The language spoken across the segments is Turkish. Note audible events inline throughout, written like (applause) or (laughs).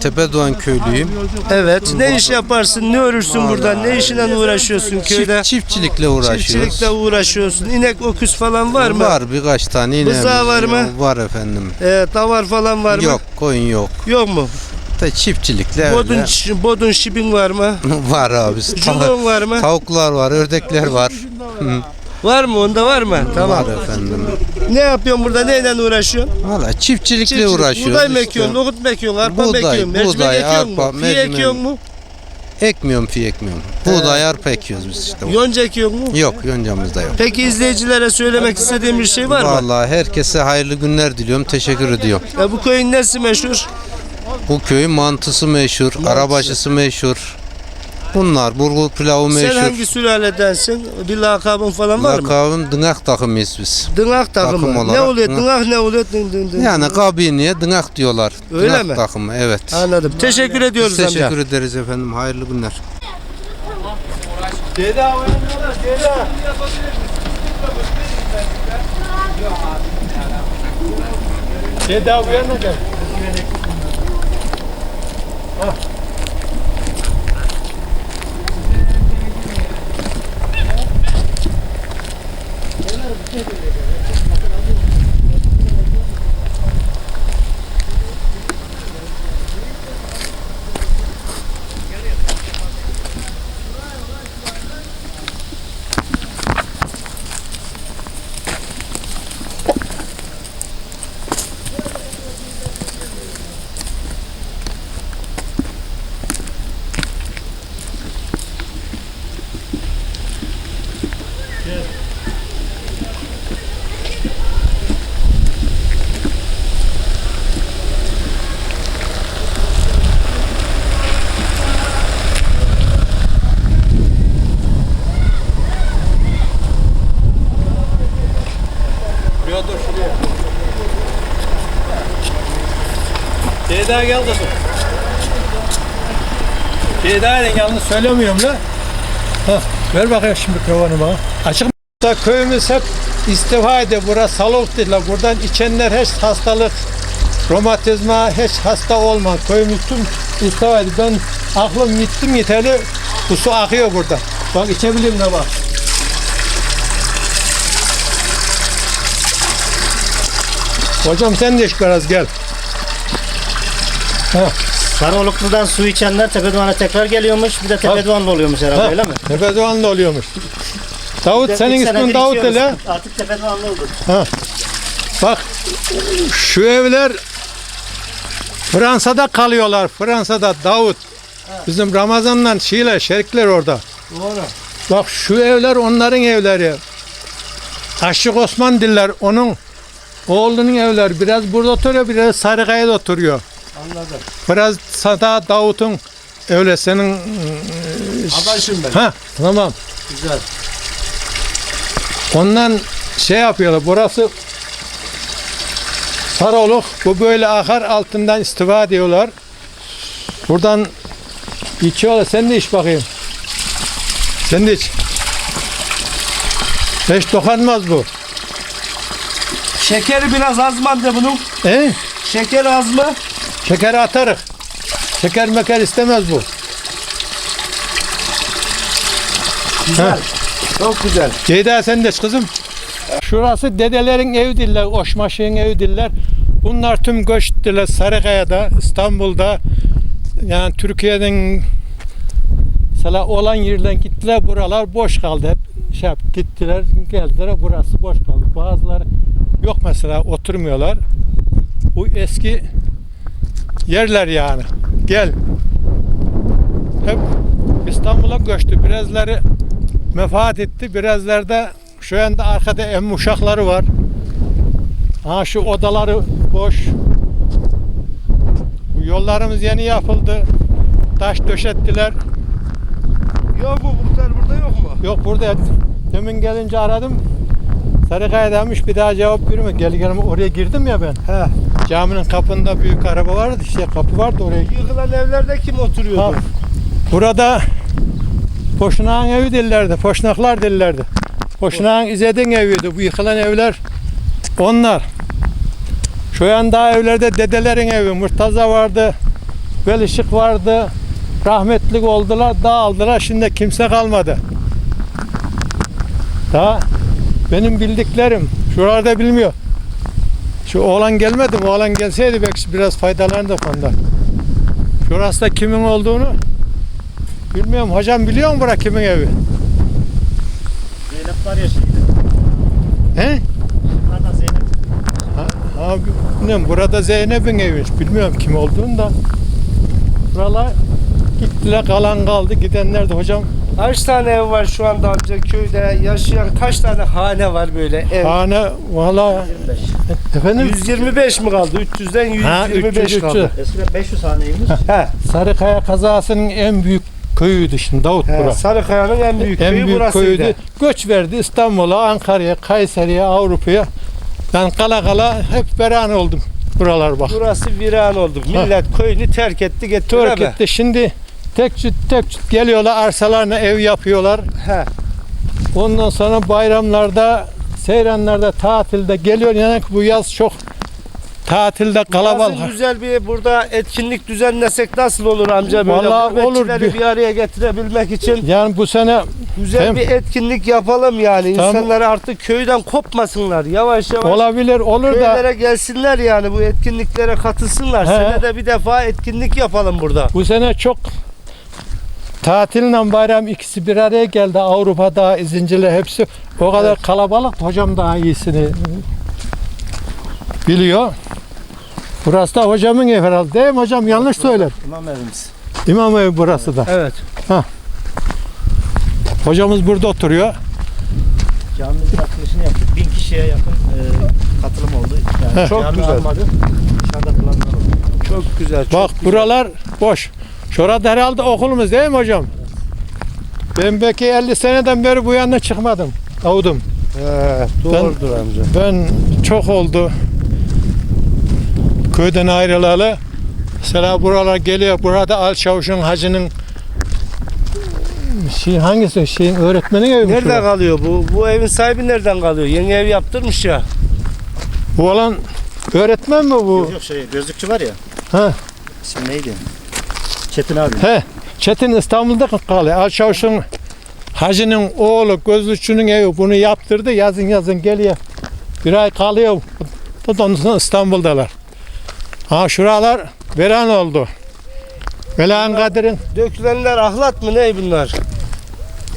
Tepedoğan köylüyüm. Evet. Ne iş yaparsın? Ne örürsün buradan? Ne işle uğraşıyorsun köyde? Çift, çiftçilikle uğraşıyoruz. Çiftçilikle uğraşıyorsun. İnek öküz falan var mı? Var birkaç tane ineğimiz. Bızağı var mı? Var efendim. Ee, davar falan var mı? Yok koyun yok. Yok mu? Da çiftçilikle Bodun, öyle. şi- bodun şibin var mı? (laughs) var abi. Ta- Culon var mı? tavuklar var, ördekler var. Var mı? Onda var mı? Tamam. Var efendim. Ne yapıyorsun burada? Neyle uğraşıyorsun? Valla çiftçilikle Çiftçilik. uğraşıyoruz. Buğday mı işte. ekiyorsun? Nohut mu ekiyorsun? Arpa mı Buğday, ekiyorsun? Mercimek buğday, ekiyorsun mu? arpa, Fiye mercimek. ekiyorsun mu? Ekmiyorum fi ekmiyorum. Buğday arpa ekiyoruz biz işte. Yonca ekiyorsun mu? Yok yoncamızda yok. Peki izleyicilere söylemek istediğim bir şey var mı? Vallahi herkese hayırlı günler diliyorum. Teşekkür ediyorum. Ya bu köyün nesi meşhur? Bu köyün mantısı meşhur, arabaşısı meşhur. Bunlar bulgur pilavı Sen meşhur. hangi sülaledensin? Bir lakabın falan var mı? Lakabım dınak takımıyız biz. Dınak takımı. Takım ne olarak, oluyor? dınak. Dınak ne oluyor? Dın dın dın. Yani kabiniye dınak diyorlar. Öyle dınak mi? takımı evet. Anladım. Teşekkür ediyoruz Biz teşekkür amca. ederiz efendim. Hayırlı günler. Ceyda gel kızım. Ceyda'yla yalnız söylemiyorum la. Hah, ver bakayım şimdi mikrofonu bana. Açık? Da Köyümüz hep istifa ediyor. Burası salok dediler. Buradan içenler hiç hastalık, romatizma hiç hasta olmaz. Köyümüz tüm istifa ediyor. Ben aklım gittim yeteli. Bu su akıyor burada. Bak içebilirim de bak. Hocam sen de iç biraz gel. Sarıoluklu'dan su içenler Tepedoğan'a tekrar geliyormuş. Bir de Tepedoğan'da oluyormuş herhalde Ha, öyle mi? Tepedoğan'da oluyormuş. Davut de senin ismin Davut hele. Artık Tepedoğan'da olduk. Bak şu evler Fransa'da kalıyorlar. Fransa'da Davut. Bizim Ramazan'la Şile şerikler orada. Doğru. Bak şu evler onların evleri. Aşık Osman diller onun oğlunun evleri. Biraz burada oturuyor, biraz Sarıkaya'da oturuyor. Anladım. Biraz Sada Davut'un öyle senin Adaşım ben. ha tamam. Güzel. Ondan şey yapıyorlar. Burası Saroluk. Bu böyle akar altından istiva ediyorlar. Buradan içiyorlar. Sen de iç bakayım. Sen de iç. Hiç dokanmaz bu. Şekeri biraz az mı amca bunun? E? Şeker az mı? Şekeri atarık. Şeker meker istemez bu. Güzel. Çok güzel. Ceyda sen de iç kızım. Şurası dedelerin evi diller, Oşmaşık'ın evi diller. Bunlar tüm göçtüler Sarıkaya'da, İstanbul'da. Yani Türkiye'den mesela olan yerden gittiler buralar boş kaldı hep şey yap, gittiler geldiler burası boş kaldı. Bazıları yok mesela oturmuyorlar. Bu eski yerler yani. Gel. Hep İstanbul'a göçtü. Birazları mefaat etti. Birazları da şu anda arkada em uşakları var. Ha şu odaları boş. Bu yollarımız yeni yapıldı. Taş döşettiler. Yok mu muhtar burada yok mu? Yok burada demin gelince aradım. Sarıkaya'daymış bir daha cevap vermiyor. Gel gelme oraya girdim ya ben. He. Caminin kapında büyük araba vardı. işte kapı vardı oraya. Yıkılan evlerde kim oturuyordu? Ha, burada Poşnak'ın evi dillerdi. Poşnaklar dillerdi. Poşnak'ın İzzet'in eviydi. Bu yıkılan evler onlar. Şu yanda evlerde dedelerin evi. Murtaza vardı. Velişik vardı. Rahmetlik oldular, dağıldılar. Şimdi kimse kalmadı. Daha benim bildiklerim. Şuralarda bilmiyor. Şu oğlan gelmedi mi? Oğlan gelseydi belki biraz faydalanırdık ondan. Şurası da kimin olduğunu bilmiyorum. Hocam biliyor mu bura kimin evi? Zeynep var ya şimdi. He? Yukarıda Zeynep. Ha, ha, bilmiyorum. Burada Zeynep'in evi. Bilmiyorum kim olduğunu da. Buralar gittiler kalan kaldı. Gidenler de hocam Kaç tane ev var şu anda amca köyde? Yaşayan kaç tane hane var böyle ev? hane valla 25. efendim 125 mi kaldı? 300'den Ha, 125 300, kaldı. Eskiden 500 haneymiş. He, Sarıkaya kazasının en büyük köyüydü şimdi Davut he, bura. Sarıkaya'nın en büyük en köyü büyük burasıydı. köyüydü. Göç verdi İstanbul'a, Ankara'ya, Kayseri'ye, Avrupa'ya. Ben kala kala hep beran oldum buralar bak. Burası viran oldu. Millet köyünü terk etti gitti Türk gitti. Şimdi tek çüt tek çüt geliyorlar arsalarına ev yapıyorlar. He. Ondan sonra bayramlarda, seyranlarda, tatilde geliyor. Yani bu yaz çok tatilde kalabalık. Yazın güzel bir burada etkinlik düzenlesek nasıl olur amca böyle Vallahi olur. gurbetçileri bir araya getirebilmek için Yani bu sene güzel Hem- bir etkinlik yapalım yani. Tamam. İnsanlar artık köyden kopmasınlar. Yavaş yavaş olabilir olur da köylere gelsinler yani bu etkinliklere katılsınlar. He. Senede bir defa etkinlik yapalım burada. bu sene çok tatille bayram ikisi bir araya geldi. Avrupa'da izinciler hepsi o kadar kalabalık. Hocam daha iyisini biliyor. Burası da hocamın evi herhalde değil mi hocam? Yanlış söyler. İmam evimiz. İmam evi burası da. Evet. Hocamız burada oturuyor. Camimizin açılışını yaptık. 1000 kişiye yakın e, katılım oldu. Yani Çok güzel. almadı. Dışarıda kılanlar oldu. Çok güzel. Çok Bak güzel. buralar boş. Şurada herhalde okulumuz değil mi hocam? Ben belki 50 seneden beri bu yana çıkmadım. Avudum. He, doğrudur amca. Ben çok oldu köyden ayrılalı. Mesela buralar geliyor. Burada Al Çavuş'un hacının şey hangisi? Şeyin öğretmenin evi mi Nerede şurası? kalıyor bu? Bu evin sahibi nereden kalıyor? Yeni ev yaptırmış ya. Bu olan öğretmen mi bu? Yok yok şey gözlükçü var ya. Ha. İsmi neydi? Çetin abi. He. Çetin İstanbul'da kalıyor. Al Çavuş'un hacının oğlu gözlükçünün evi bunu yaptırdı. Yazın yazın geliyor. Bir ay kalıyor. Ondan sonra İstanbul'dalar. Ha şuralar veran oldu. Velan Kadir'in Dökülenler ahlat mı ne bunlar?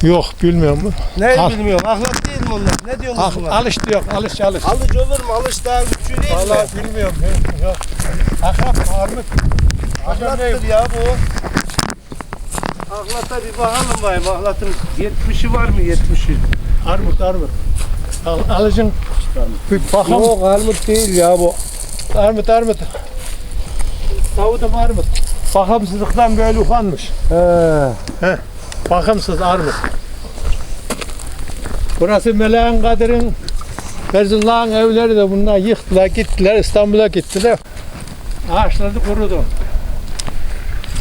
yok bilmiyorum. Ne Al. bilmiyorum. Ahlat değil mi onlar? Ne diyorsunuz Ah, bunlar? alış diyor. Alış alış. Alıcı olur mu? Alış daha küçüğü değil mi? Vallahi bilmiyorum. Yok. Akrap armut. Ahlattır ya bu. Ahlata bir bakalım bayım. Ahlatın 70'i var mı 70'i? Armut armut. Al, alıcın bir bakalım. Yok armut değil ya bu. Armut armut. Davudum armut. Bakımsızlıktan böyle ufanmış. He. Bakımsız armut. Burası Meleğin Kadir'in Feyzullah'ın evleri de bunlar yıktılar gittiler İstanbul'a gittiler. Ağaçları kurudu.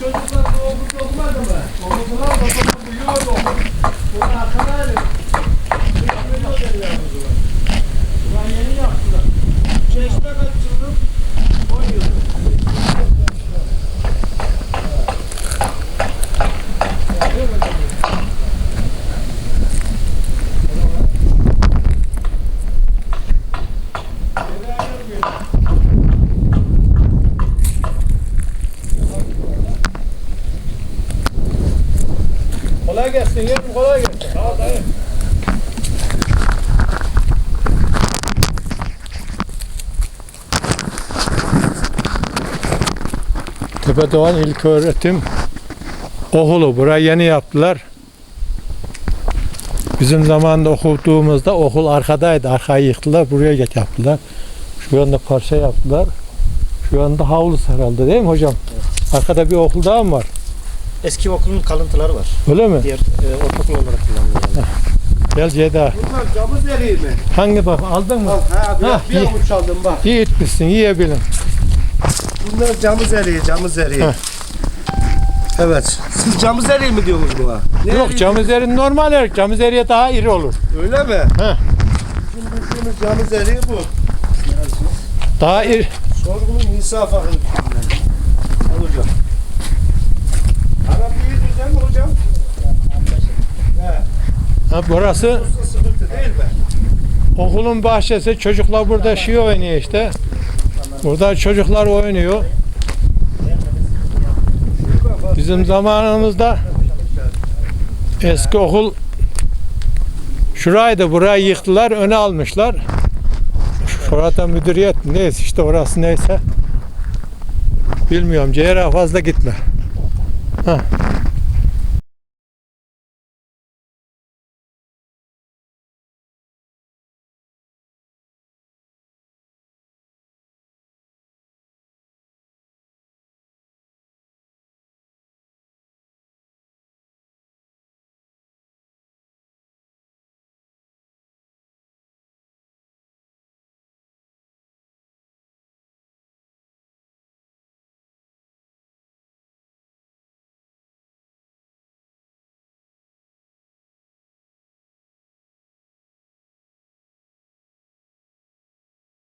Çocuklar doğmuş olmadı mı? Doğmuşlar da sonra büyüyor oldu. Bunun hakkında ne? Çeşme kaçırdım. Kolay gelsin yerim kolay gelsin. Sağ ol dayı. Tepedoğan İlköğretim Okulu burayı yeni yaptılar. Bizim zamanında okuduğumuzda okul arkadaydı. Arkayı yıktılar. Buraya geç yaptılar. Şu anda parça yaptılar. Şu anda havlu herhalde değil mi hocam? Arkada bir okul daha mı var? Eski okulun kalıntıları var. Öyle mi? Diğer e, ortaokul olarak kullanılıyor. Gel Ceyda. Bunlar camız eriği mi? Hangi bak aldın mı? Ha, bir, Ha, bir iyi. avuç aldım bak. İyi etmişsin yiyebilin. Bunlar camız eriği, camız eriği. Heh. Evet. Siz camız eriği mi diyorsunuz buna? Ne Yok eriği? camız eri normal erik. Camız eriye daha iri olur. Öyle mi? Heh. Bizim bildiğimiz camız eriği bu. Daha iri. Sorgunun insaf düşünün. Al hocam. Arap iyi güzel mi hocam? He. Ha, burası okulun bahçesi. Çocuklar burada şey oynuyor işte. Burada çocuklar oynuyor. Bizim zamanımızda eski okul şuraydı. Burayı yıktılar. Öne almışlar. Şurada müdüriyet neyse işte orası neyse. Bilmiyorum. Ceyra fazla gitme. Heh.